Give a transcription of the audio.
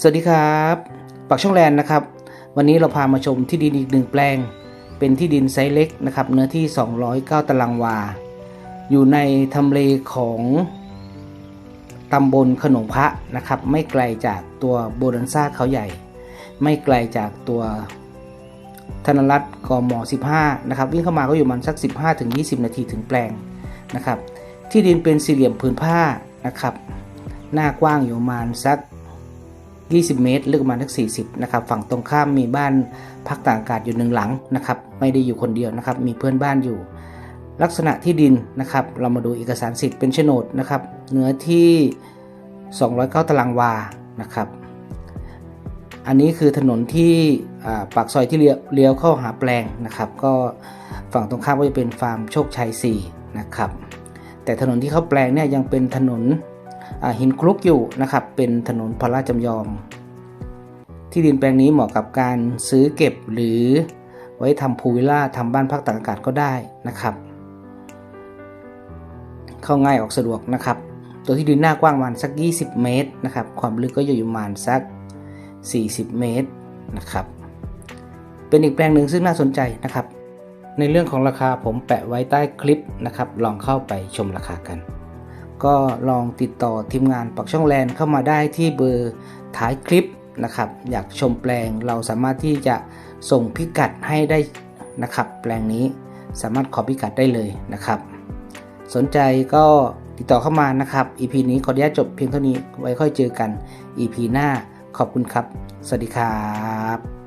สวัสดีครับปักช่องแลนด์นะครับ วันนี้เราพามาชมที่ดินอีกหนึ่งแปลง เป็นที่ดินไซส์เล็กนะครับเนื้อที่ 209 ตารางวา อยู่ในทำเลของตำบลขนงพระนะครับ ไม่ไกลจากตัวโบดันซ่าเขาใหญ่ ไม่ไกลจากตัวธนรัตน์กม15นะครับวิ่งเข้ามาก็อยู่มันสัก 15-20 นาทีถึงแปลงนะครับ ที่ดินเป็นสี่เหลี่ยมผืนผ้านะครับ หน้ากว้างอยู่ประมาณสัก 20 เมตรลึกประมาณสัก40นะครับฝั่งตรงข้ามมีบ้านพักต่างอากาศอยู่หนึ่งหลังนะครับไม่ได้อยู่คนเดียวนะครับมีเพื่อนบ้านอยู่ ลักษณะที่ดินนะครับเรามาดูเอกสารสิทธิ์เป็นโฉนดนะครับเนื้อที่ 209 ตารางวานะครับอันนี้คือถนนที่ปากซอยที่เลี้ยวเข้าหาแปลงนะครับ ก็ฝั่งตรงข้ามก็จะเป็นฟาร์มโชคชัย4นะครับแต่ถนนที่เข้าแปลงเนี่ยยังเป็นถนน หินคลุกอยู่นะครับ เป็นถนนพระราชจำยอม ที่ดินแปลงนี้เหมาะกับการซื้อเก็บหรือไว้ทำพูวิลล่าทำบ้านพักตากอากาศก็ได้นะครับ เข้าง่ายออกสะดวกนะครับ ตัวที่ดินหน้ากว้างประมาณสัก 20 เมตรนะครับ ความลึกก็อยู่ประมาณสัก 40 เมตรนะครับ เป็นอีกแปลงหนึ่งซึ่งน่าสนใจนะครับ ในเรื่องของราคาผมแปะไว้ใต้คลิปนะครับ ลองเข้าไปชมราคากัน ก็ลองติดต่อทีมงานปักช่องแลนด์เข้ามาได้ที่เบอร์ท้ายคลิปนะครับ อยากชมแปลงเราสามารถที่จะส่งพิกัดให้ได้นะครับ แปลงนี้สามารถขอพิกัดได้เลยนะครับ สนใจก็ติดต่อเข้ามานะครับ EP นี้ขออนุญาตจบเพียงเท่านี้ไว้ค่อยเจอกัน EP หน้าขอบคุณครับ สวัสดีครับ